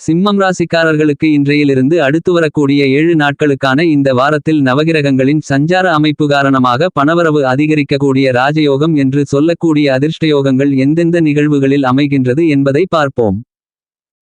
சிம்மம் ராசிக்காரர்களுக்கு இன்றையிலிருந்து அடுத்து வரக்கூடிய ஏழு நாட்களுக்கான இந்த வாரத்தில் நவகிரகங்களின் சஞ்சார அமைப்பு காரணமாக பணவரவு அதிகரிக்கக்கூடிய ராஜயோகம் என்று சொல்லக்கூடிய அதிர்ஷ்டயோகங்கள் எந்தெந்த நிகழ்வுகளில் அமைகின்றது என்பதை பார்ப்போம்.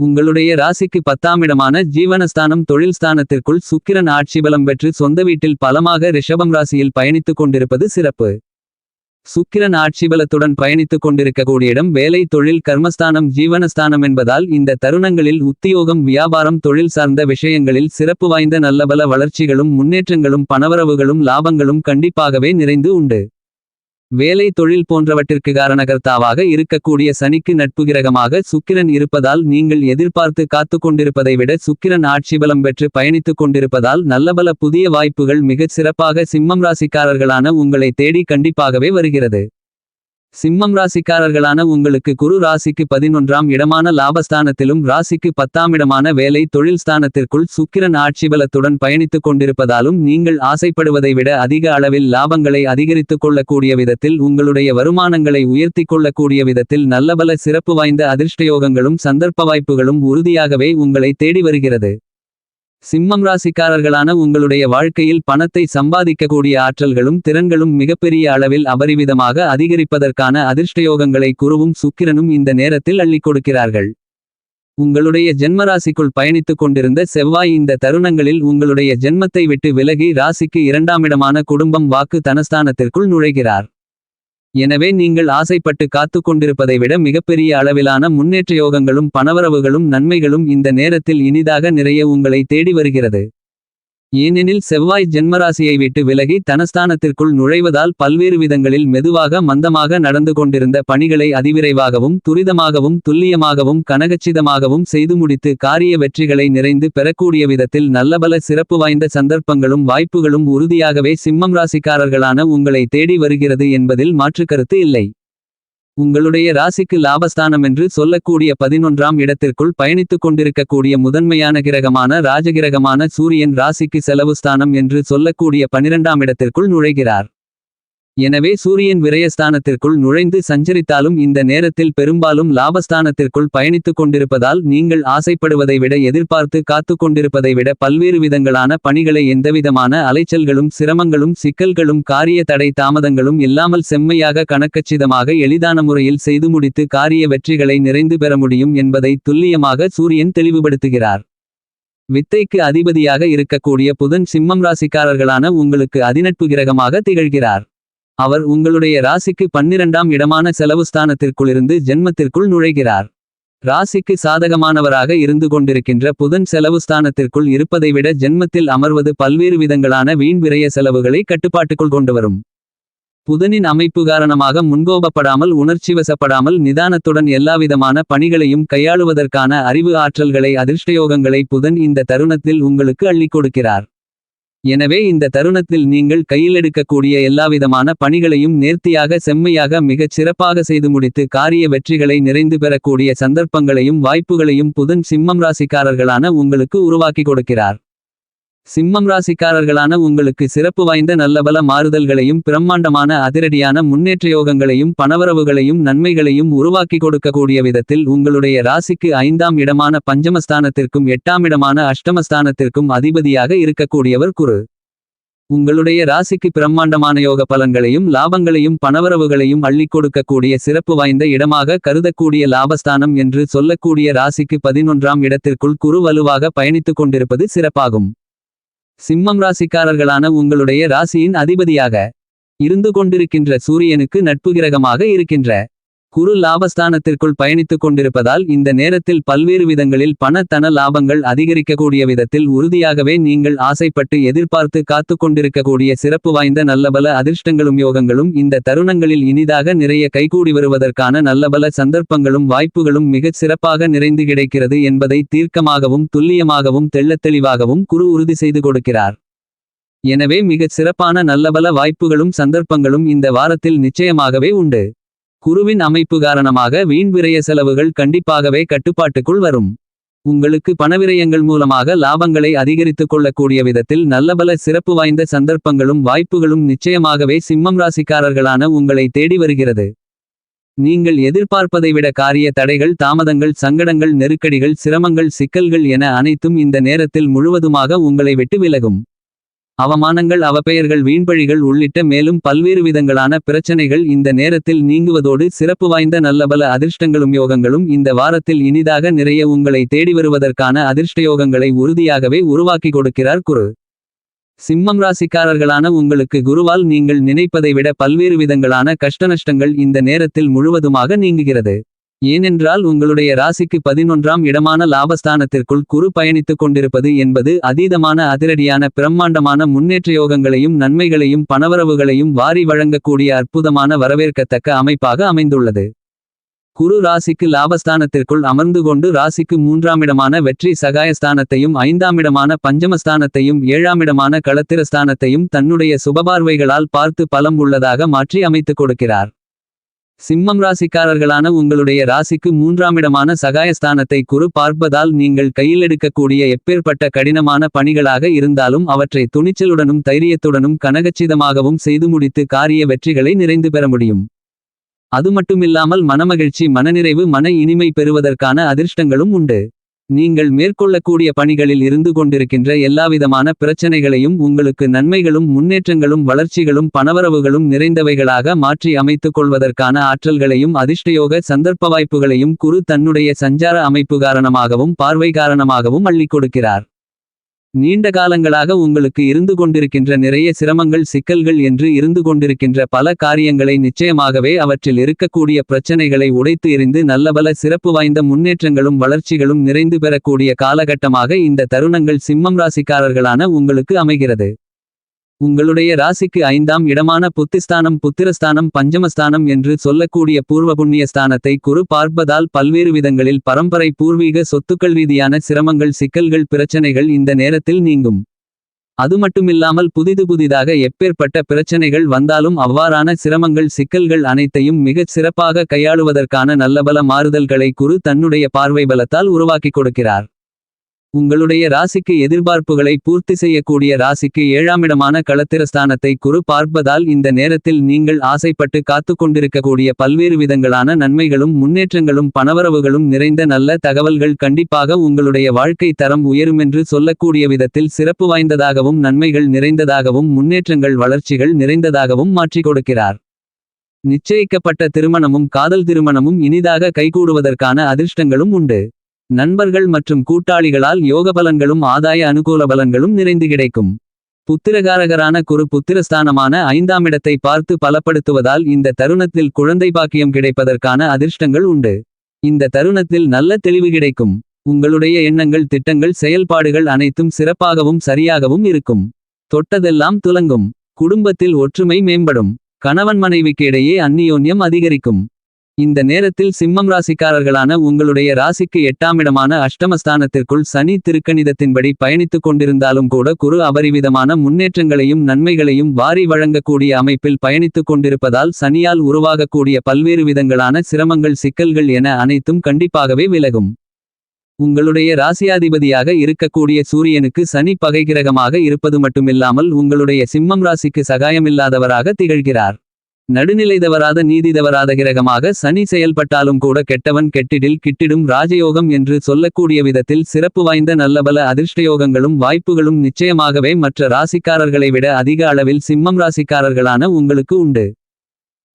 உங்களுடைய ராசிக்கு பத்தாமிடமான ஜீவனஸ்தானம் தொழில் ஸ்தானத்திற்குள் சுக்கிரன் ஆட்சி பலம் பெற்று சொந்த வீட்டில் பலமாக ரிஷபம் ராசியில் பயணித்துக் கொண்டிருப்பது சிறப்பு. சுக்கிரன் ஆட்சிபலத்துடன் பயணித்துக் கொண்டிருக்கக்கூடிய இடம் வேலை தொழில் கர்மஸ்தானம் ஜீவனஸ்தானம் என்பதால் இந்த தருணங்களில் உத்தியோகம் வியாபாரம் தொழில் சார்ந்த விஷயங்களில் சிறப்பு வாய்ந்த நல்லபல வளர்ச்சிகளும் முன்னேற்றங்களும் பணவரவுகளும் லாபங்களும் கண்டிப்பாகவே நிறைந்து உண்டு. வேலை தொழில் போன்றவற்றிற்கு காரணகர்த்தாவாக இருக்கக்கூடிய சனிக்கு நட்பு கிரகமாக சுக்கிரன் இருப்பதால் நீங்கள் எதிர்பார்த்து காத்து கொண்டிருப்பதை விட சுக்கிரன் ஆட்சிபலம் பெற்று பயணித்துக் கொண்டிருப்பதால் நல்லபல புதிய வாய்ப்புகள் மிகச் சிறப்பாக சிம்மம் ராசிக்காரர்களான உங்களை தேடி கண்டிப்பாகவே வருகிறது. சிம்மம் ராசிக்காரர்களான உங்களுக்கு குரு ராசிக்கு பதினொன்றாம் இடமான லாபஸ்தானத்திலும் ராசிக்கு பத்தாம் இடமான வேலை தொழில் ஸ்தானத்திற்குள் சுக்கிரன் ஆட்சிபலத்துடன் பயணித்துக் கொண்டிருப்பதாலும் நீங்கள் ஆசைப்படுவதை விட அதிக அளவில் லாபங்களை அதிகரித்துக் கொள்ளக்கூடிய விதத்தில் உங்களுடைய வருமானங்களை உயர்த்திக் கொள்ளக்கூடிய விதத்தில் நல்லபல சிறப்பு வாய்ந்த அதிர்ஷ்டயோகங்களும் சந்தர்ப்ப வாய்ப்புகளும் உறுதியாகவே உங்களை தேடி வருகிறது. சிம்மம் ராசிக்காரர்களான உங்களுடைய வாழ்க்கையில் பணத்தை சம்பாதிக்கக்கூடிய ஆற்றல்களும் திறன்களும் மிகப்பெரிய அளவில் அபரிவிதமாக அதிகரிப்பதற்கான அதிர்ஷ்டயோகங்களை குருவும் சுக்கிரனும் இந்த நேரத்தில் அள்ளிக் கொடுக்கிறார்கள். உங்களுடைய ஜென்மராசிக்குள் பயணித்துக் கொண்டிருந்த செவ்வாய் இந்த தருணங்களில் உங்களுடைய ஜென்மத்தை விட்டு விலகி ராசிக்கு இரண்டாமிடமான குடும்பம் வாக்கு தனஸ்தானத்திற்குள் நுழைகிறார். எனவே நீங்கள் ஆசைப்பட்டு காத்துக் கொண்டிருப்பதை விட மிகப்பெரிய அளவிலான முன்னேற்ற யோகங்களும் பணவரவுகளும் நன்மைகளும் இந்த நேரத்தில் இனிதாக நிறைய உங்களை தேடி வருகிறது. ஏனெனில் செவ்வாய் ஜென்மராசியை விட்டு விலகி தனஸ்தானத்திற்குள் நுழைவதால் பல்வேறு விதங்களில் மெதுவாக மந்தமாக நடந்து கொண்டிருந்த பணிகளை அதிவிரைவாகவும் துரிதமாகவும் துல்லியமாகவும் கனகச்சிதமாகவும் செய்து முடித்து காரிய வெற்றிகளை நிறைந்து பெறக்கூடிய விதத்தில் நல்லபல சிறப்பு வாய்ந்த சந்தர்ப்பங்களும் வாய்ப்புகளும் உறுதியாகவே சிம்மம் ராசிக்காரர்களான உங்களை தேடி வருகிறது என்பதில் மாற்றுக்கருத்து இல்லை. உங்களுடைய ராசிக்கு லாபஸ்தானம் என்று சொல்லக்கூடிய பதினொன்றாம் இடத்திற்குள் பயணித்துக் கொண்டிருக்கக்கூடிய முதன்மையான கிரகமான ராஜகிரகமான சூரியன் ராசிக்கு செலவு ஸ்தானம் என்று சொல்லக்கூடிய பனிரெண்டாம் இடத்திற்குள் நுழைகிறார். எனவே சூரியன் விரயஸ்தானத்திற்குள் நுழைந்து சஞ்சரித்தாலும் இந்த நேரத்தில் பெரும்பாலும் லாபஸ்தானத்திற்குள் பயணித்துக் கொண்டிருப்பதால் நீங்கள் ஆசைப்படுவதை விட எதிர்பார்த்து காத்துக் கொண்டிருப்பதை விட பல்வேறு விதங்களான பணிகளை எந்தவிதமான அலைச்சல்களும் சிரமங்களும் சிக்கல்களும் காரிய தடை தாமதங்களும் இல்லாமல் செம்மையாக கணக்கச்சிதமாக எளிதான முறையில் செய்து முடித்து காரிய வெற்றிகளை நிறைந்து பெற முடியும் என்பதை துல்லியமாக சூரியன் தெளிவுபடுத்துகிறார். வித்தைக்கு அதிபதியாக இருக்கக்கூடிய புதன் சிம்மம் ராசிக்காரர்களான உங்களுக்கு அதிநட்பு கிரகமாக திகழ்கிறார். அவர் உங்களுடைய ராசிக்கு பன்னிரண்டாம் இடமான செலவு ஸ்தானத்திற்குள்ளிருந்து ஜென்மத்திற்குள் நுழைகிறார். ராசிக்கு சாதகமானவராக இருந்து கொண்டிருக்கின்ற புதன் செலவு ஸ்தானத்திற்குள் இருப்பதை விட ஜென்மத்தில் அமர்வது பல்வேறு விதங்களான வீண் விரய செலவுகளை கட்டுப்பாட்டுக்குள் கொண்டுவரும். புதனின் அமைப்பு காரணமாக முன்கோபப்படாமல் உணர்ச்சிவசப்படாமல் நிதானத்துடன் எல்லாவிதமான பணிகளையும் கையாளுவதற்கான அறிவு ஆற்றல்களை அதிர்ஷ்டயோகங்களை புதன் இந்த தருணத்தில் உங்களுக்கு அள்ளிக் கொடுக்கிறார். எனவே இந்த தருணத்தில் நீங்கள் கையில் எடுக்கக்கூடிய எல்லாவிதமான பணிகளையும் நேர்த்தியாக செம்மையாக மிகச் சிறப்பாக செய்து முடித்து காரிய வெற்றிகளை நிறைந்து பெறக்கூடிய சந்தர்ப்பங்களையும் வாய்ப்புகளையும் புதன் சிம்மம் ராசிக்காரர்களான உங்களுக்கு உருவாக்கி கொடுக்கிறார். சிம்மம் ராசிக்காரர்களான உங்களுக்கு சிறப்பு வாய்ந்த நல்லபல மாறுதல்களையும் பிரம்மாண்டமான அதிரடியான முன்னேற்ற யோகங்களையும் பணவரவுகளையும் நன்மைகளையும் உருவாக்கி கொடுக்கக்கூடிய விதத்தில் உங்களுடைய ராசிக்கு ஐந்தாம் இடமான பஞ்சமஸ்தானத்திற்கும் எட்டாம் இடமான அஷ்டமஸ்தானத்திற்கும் அதிபதியாக இருக்கக்கூடியவர் குரு. உங்களுடைய ராசிக்கு பிரம்மாண்டமான யோக பலன்களையும் லாபங்களையும் பணவரவுகளையும் அள்ளி கொடுக்கக்கூடிய சிறப்பு வாய்ந்த இடமாக கருதக்கூடிய லாபஸ்தானம் என்று சொல்லக்கூடிய ராசிக்கு பதினொன்றாம் இடத்திற்குள் குரு வலுவாக பயணித்துக் கொண்டிருப்பது சிறப்பாகும். சிம்மம் ராசிக்காரர்களான உங்களுடைய ராசியின் அதிபதியாக இருந்து கொண்டிருக்கின்ற சூரியனுக்கு நட்பு கிரகமாக இருக்கின்ற குரு லாபஸ்தானத்திற்குள் பயணித்துக் கொண்டிருப்பதால் இந்த நேரத்தில் பல்வேறு விதங்களில் பண தன லாபங்கள் அதிகரிக்கக்கூடிய விதத்தில் உறுதியாகவே நீங்கள் ஆசைப்பட்டு எதிர்பார்த்து காத்துக் கொண்டிருக்கக்கூடிய சிறப்பு வாய்ந்த நல்லபல அதிர்ஷ்டங்களும் யோகங்களும் இந்த தருணங்களில் இனிதாக நிறைய கைகூடி வருவதற்கான நல்லபல சந்தர்ப்பங்களும் வாய்ப்புகளும் மிகச் சிறப்பாக நிறைந்து கிடைக்கிறது என்பதை தீர்க்கமாகவும் துல்லியமாகவும் தெள்ளத்தெளிவாகவும் குரு உறுதி செய்து கொடுக்கிறார். எனவே மிகச் சிறப்பான நல்லபல வாய்ப்புகளும் சந்தர்ப்பங்களும் இந்த வாரத்தில் நிச்சயமாகவே உண்டு. குருவின் அமைப்பு காரணமாக வீண் விரய செலவுகள் கண்டிப்பாகவே கட்டுப்பாட்டுக்குள் வரும் உங்களுக்கு பணவிரயங்கள் மூலமாக லாபங்களை அதிகரித்துக் கொள்ளக்கூடிய விதத்தில் நல்லபல சிறப்பு வாய்ந்த சந்தர்ப்பங்களும் வாய்ப்புகளும் நிச்சயமாகவே சிம்மம் ராசிக்காரர்களான உங்களை தேடி வருகிறது நீங்கள் எதிர்பார்ப்பதை விட காரிய தடைகள் தாமதங்கள் சங்கடங்கள் நெருக்கடிகள் சிரமங்கள் சிக்கல்கள் என அனைத்தும் இந்த நேரத்தில் முழுவதுமாக உங்களை விட்டு விலகும். அவமானங்கள் அவப்பெயர்கள் வீண்பழிகள் உள்ளிட்ட மேலும் பல்வேறு விதங்களான பிரச்சனைகள் இந்த நேரத்தில் நீங்குவதோடு சிறப்பு வாய்ந்த நல்லபல அதிர்ஷ்டங்களும் யோகங்களும் இந்த வாரத்தில் இனிதாக நிறைய உங்களை தேடி வருவதற்கான அதிர்ஷ்டயோகங்களை உறுதியாகவே உருவாக்கி கொடுக்கிறார் குரு. சிம்மம் ராசிக்காரர்களான உங்களுக்கு குருவால் நீங்கள் நினைப்பதை விட பல்வேறு விதங்களான கஷ்டநஷ்டங்கள் இந்த நேரத்தில் முழுவதுமாக நீங்குகிறது. ஏனென்றால் உங்களுடைய ராசிக்கு பதினொன்றாம் இடமான லாபஸ்தானத்திற்குள் குரு பயணித்துக் கொண்டிருப்பது என்பது அதீதமான அதிரடியான பிரம்மாண்டமான முன்னேற்ற யோகங்களையும் நன்மைகளையும் பணவரவுகளையும் வாரி வழங்கக்கூடிய அற்புதமான வரவேற்கத்தக்க அமைப்பாக அமைந்துள்ளது. குரு ராசிக்கு லாபஸ்தானத்திற்குள் அமர்ந்து கொண்டு ராசிக்கு மூன்றாமிடமான வெற்றி சகாயஸ்தானத்தையும் ஐந்தாமிடமான பஞ்சமஸ்தானத்தையும் ஏழாமிடமான களத்திரஸ்தானத்தையும் தன்னுடைய சுபபார்வைகளால் பார்த்து பலம் உள்ளதாக மாற்றி அமைத்துக் கொடுக்கிறார். சிம்மம் ராசிக்காரர்களான உங்களுடைய ராசிக்கு மூன்றாமிடமான சகாயஸ்தானத்தை குறு பார்ப்பதால் நீங்கள் கையிலெடுக்கக்கூடிய எப்பேற்பட்ட கடினமான பணிகளாக இருந்தாலும் அவற்றை துணிச்சலுடனும் தைரியத்துடனும் கனகச்சிதமாகவும் செய்து முடித்து காரிய வெற்றிகளை நிறைந்து பெற முடியும். அது மட்டுமில்லாமல் மனமகிழ்ச்சி மனநிறைவு மன இனிமை பெறுவதற்கான அதிர்ஷ்டங்களும் உண்டு. நீங்கள் மேற்கொள்ளக்கூடிய பணிகளில் இருந்து கொண்டிருக்கின்ற எல்லாவிதமான பிரச்சனைகளையும் உங்களுக்கு நன்மைகளும் முன்னேற்றங்களும் வளர்ச்சிகளும் பணவரவுகளும் நிறைந்தவைகளாக மாற்றி அமைத்துக் கொள்வதற்கான ஆற்றல்களையும் அதிர்ஷ்டயோக சந்தர்ப்ப வாய்ப்புகளையும் குரு தன்னுடைய சஞ்சார அமைப்பு காரணமாகவும் பார்வை காரணமாகவும் அள்ளிக் கொடுக்கிறார். நீண்ட காலங்களாக உங்களுக்கு இருந்து கொண்டிருக்கின்ற நிறைய சிரமங்கள் சிக்கல்கள் என்று இருந்து கொண்டிருக்கின்ற பல காரியங்களை நிச்சயமாகவே அவற்றில் இருக்கக்கூடிய பிரச்சனைகளை உடைத்து எறிந்து நல்லபல சிறப்பு வாய்ந்த முன்னேற்றங்களும் வளர்ச்சிகளும் நிறைந்து பெறக்கூடிய காலகட்டமாக இந்த தருணங்கள் சிம்மம் ராசிக்காரர்களான உங்களுக்கு அமைகிறது. உங்களுடைய ராசிக்கு ஐந்தாம் இடமான புத்திஸ்தானம் புத்திரஸ்தானம் பஞ்சமஸ்தானம் என்று சொல்லக்கூடிய பூர்வ புண்ணிய ஸ்தானத்தை குரு பார்ப்பதால் பல்வேறு விதங்களில் பரம்பரை பூர்வீக சொத்துக்கள் ரீதியான சிரமங்கள் சிக்கல்கள் பிரச்சனைகள் இந்த நேரத்தில் நீங்கும். அது மட்டுமில்லாமல் புதிது புதிதாக எப்பேற்பட்ட பிரச்சனைகள் வந்தாலும் அவ்வாறான சிரமங்கள் சிக்கல்கள் அனைத்தையும் மிகச் சிறப்பாக கையாளுவதற்கான நல்லபல மாறுதல்களை குரு தன்னுடைய பார்வை பலத்தால் உருவாக்கிக் கொடுக்கிறார். உங்களுடைய ராசிக்கு எதிர்பார்ப்புகளை பூர்த்தி செய்யக்கூடிய ராசிக்கு ஏழாமிடமான களத்திரஸ்தானத்தை குரு பார்ப்பதால் இந்த நேரத்தில் நீங்கள் ஆசைப்பட்டு காத்து கொண்டிருக்கக்கூடிய பல்வேறு விதங்களான நன்மைகளும் முன்னேற்றங்களும் பணவரவுகளும் நிறைந்த நல்ல தகவல்கள் கண்டிப்பாக உங்களுடைய வாழ்க்கை தரம் உயருமென்று சொல்லக்கூடிய விதத்தில் சிறப்பு வாய்ந்ததாகவும் நன்மைகள் நிறைந்ததாகவும் முன்னேற்றங்கள் வளர்ச்சிகள் நிறைந்ததாகவும் மாற்றிக் கொடுக்கிறார். நிச்சயிக்கப்பட்ட திருமணமும் காதல் திருமணமும் இனிதாக கைகூடுவதற்கான அதிர்ஷ்டங்களும் உண்டு. நண்பர்கள் மற்றும் கூட்டாளிகளால் யோகபலன்களும் ஆதாய அனுகூல பலன்களும் நிறைந்து கிடைக்கும். புத்திரகாரகரான குரு புத்திரஸ்தானமான ஐந்தாம் இடத்தை பார்த்து பலப்படுத்துவதால் இந்த தருணத்தில் குழந்தை பாக்கியம் கிடைப்பதற்கான அதிர்ஷ்டங்கள் உண்டு. இந்த தருணத்தில் நல்ல தெளிவு கிடைக்கும். உங்களுடைய எண்ணங்கள் திட்டங்கள் செயல்பாடுகள் அனைத்தும் சிறப்பாகவும் சரியாகவும் இருக்கும். தொட்டதெல்லாம் துலங்கும். குடும்பத்தில் ஒற்றுமை மேம்படும். கணவன் மனைவிக்கு இடையே அந்நியோன்யம் அதிகரிக்கும். இந்த நேரத்தில் சிம்மம் ராசிக்காரர்களான உங்களுடைய ராசிக்கு எட்டாமிடமான அஷ்டமஸ்தானத்திற்குள் சனி திருக்கணிதத்தின்படி பயணித்துக் கொண்டிருந்தாலும் கூட குரு அபரிவிதமான முன்னேற்றங்களையும் நன்மைகளையும் வாரி வழங்கக்கூடிய அமைப்பில் பயணித்துக் கொண்டிருப்பதால் சனியால் உருவாகக்கூடிய பல்வேறு விதங்களான சிரமங்கள் சிக்கல்கள் என அனைத்தும் கண்டிப்பாகவே விலகும். உங்களுடைய ராசியாதிபதியாக இருக்கக்கூடிய சூரியனுக்கு சனி பகைகிரகமாக இருப்பது மட்டுமில்லாமல் உங்களுடைய சிம்மம் ராசிக்கு சகாயமில்லாதவராக திகழ்கிறார். நடுநிலைதவராத நீதிதவராத கிரகமாக சனி செயல்பட்டாலும் கூட கெட்டவன் கெட்டிடில் கிட்டிடும் ராஜயோகம் என்று சொல்லக்கூடிய விதத்தில் சிறப்பு வாய்ந்த நல்லபல அதிர்ஷ்டயோகங்களும் வாய்ப்புகளும் நிச்சயமாகவே மற்ற ராசிக்காரர்களை விட அதிக அளவில் சிம்மம் ராசிக்காரர்களான உங்களுக்கு உண்டு.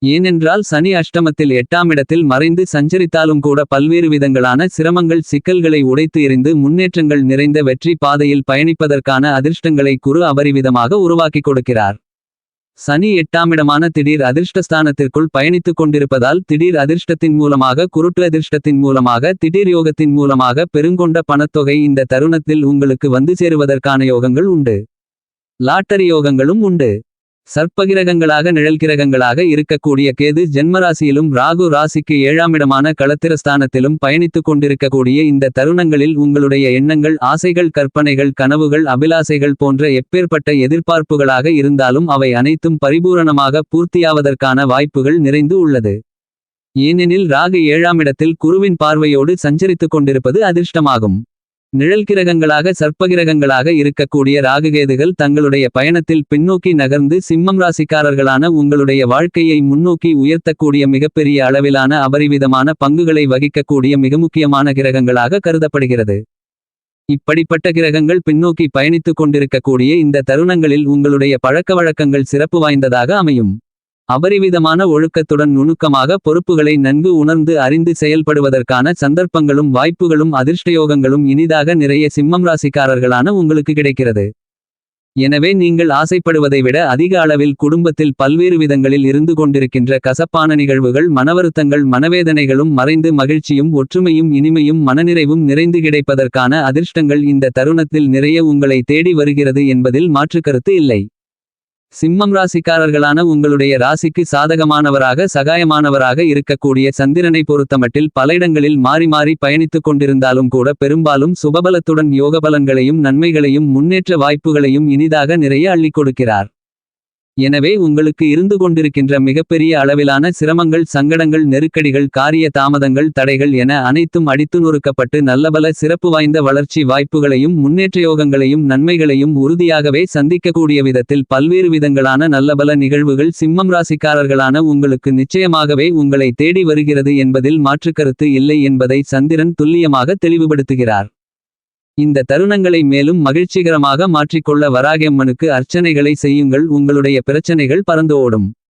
ஏனென்றால் சனி அஷ்டமத்தில் எட்டாம் இடத்தில் மறைந்து சஞ்சரித்தாலும் கூட பல்வேறு விதங்களான சிரமங்கள் சிக்கல்களை உடைத்து எறிந்து முன்னேற்றங்கள் நிறைந்த வெற்றி பாதையில் பயணிப்பதற்கான அதிர்ஷ்டங்களை குரு அபரிவிதமாக உருவாக்கிக் கொடுக்கிறார். சனி எட்டாமிடமான திடீர் அதிர்ஷ்டஸ்தானத்திற்குள் பயணித்துக் கொண்டிருப்பதால் திடீர் அதிர்ஷ்டத்தின் மூலமாக குருட்டு அதிர்ஷ்டத்தின் மூலமாக திடீர் யோகத்தின் மூலமாக பெருங்கொண்ட பணத்தொகை இந்த தருணத்தில் உங்களுக்கு வந்து சேருவதற்கான யோகங்கள் உண்டு. லாட்டரி யோகங்களும் உண்டு. சர்ப்பகிரகங்களாக நிழல்கிரகங்களாக இருக்கக்கூடிய கேது ஜென்மராசியிலும் ராகு ராசிக்கு ஏழாமிடமான களத்திரஸ்தானத்திலும் பயணித்துக் கொண்டிருக்கக்கூடிய இந்த தருணங்களில் உங்களுடைய எண்ணங்கள் ஆசைகள் கற்பனைகள் கனவுகள் அபிலாசைகள் போன்ற எப்பேற்பட்ட எதிர்பார்ப்புகளாக இருந்தாலும் அவை அனைத்தும் பரிபூரணமாக பூர்த்தியாவதற்கான வாய்ப்புகள் நிறைந்து உள்ளது. ஏனெனில் ராகு ஏழாமிடத்தில் குருவின் பார்வையோடு சஞ்சரித்துக் கொண்டிருப்பது அதிர்ஷ்டமாகும். நிழல் கிரகங்களாக சர்ப்பகிரகங்களாக இருக்கக்கூடிய ராகுகேதுகள் தங்களுடைய பயணத்தில் பின்னோக்கி நகர்ந்து சிம்மம் ராசிக்காரர்களான உங்களுடைய வாழ்க்கையை முன்னோக்கி உயர்த்தக்கூடிய மிகப்பெரிய அளவிலான அபரிவிதமான பங்குகளை வகிக்கக்கூடிய மிக முக்கியமான கிரகங்களாக கருதப்படுகிறது. இப்படிப்பட்ட கிரகங்கள் பின்னோக்கி பயணித்துக் கொண்டிருக்கக்கூடிய இந்த தருணங்களில் உங்களுடைய பழக்கவழக்கங்கள் சிறப்பு வாய்ந்ததாக அமையும். அபரிவிதமான ஒழுக்கத்துடன் நுணுக்கமாக பொறுப்புகளை நன்கு உணர்ந்து அறிந்து செயல்படுவதற்கான சந்தர்ப்பங்களும் வாய்ப்புகளும் அதிர்ஷ்டயோகங்களும் இனிதாக நிறைய சிம்மம் ராசிக்காரர்களான உங்களுக்கு கிடைக்கிறது. எனவே நீங்கள் ஆசைப்படுவதை விட அதிக அளவில் குடும்பத்தில் பல்வேறு விதங்களில் இருந்து கொண்டிருக்கின்ற கசப்பான நிகழ்வுகள் மனவருத்தங்கள் மனவேதனைகளும் மறைந்து மகிழ்ச்சியும் ஒற்றுமையும் இனிமையும் மனநிறைவும் நிறைந்து கிடைப்பதற்கான அதிர்ஷ்டங்கள் இந்த தருணத்தில் நிறைய உங்களை தேடி வருகிறது என்பதில் மாற்றுக்கருத்து இல்லை. சிம்மம் ராசிக்காரர்களான உங்களுடைய ராசிக்கு சாதகமானவராக சகாயமானவராக இருக்கக்கூடிய சந்திரனை பொறுத்தமட்டில் பல இடங்களில் மாறி மாறி பயணித்துக் கொண்டிருந்தாலும் கூட பெரும்பாலும் சுபபலத்துடன் யோகபலன்களையும் நன்மைகளையும் முன்னேற்ற வாய்ப்புகளையும் இனிதாக நிறைய அள்ளிக் கொடுக்கிறார். எனவே உங்களுக்கு இருந்து கொண்டிருக்கின்ற மிகப்பெரிய அளவிலான சிரமங்கள் சங்கடங்கள் நெருக்கடிகள் காரிய தாமதங்கள் தடைகள் என அனைத்தும் அடித்து நொறுக்கப்பட்டு நல்லபல சிறப்பு வாய்ந்த வளர்ச்சி வாய்ப்புகளையும் முன்னேற்றயோகங்களையும் நன்மைகளையும் உறுதியாகவே சந்திக்கக்கூடிய விதத்தில் பல்வேறு விதங்களான நல்லபல நிகழ்வுகள் சிம்மம் ராசிக்காரர்களான உங்களுக்கு நிச்சயமாகவே உங்களை தேடி வருகிறது என்பதில் மாற்றுக்கருத்து இல்லை என்பதை சந்திரன் துல்லியமாக தெளிவுபடுத்துகிறார். இந்த தருணங்களை மேலும் மகிழ்ச்சிகரமாக மாற்றிக்கொள்ள வராகியம்மனுக்கு அர்ச்சனைகளை செய்யுங்கள் உங்களுடைய பிரச்சனைகள் பறந்து ஓடும்.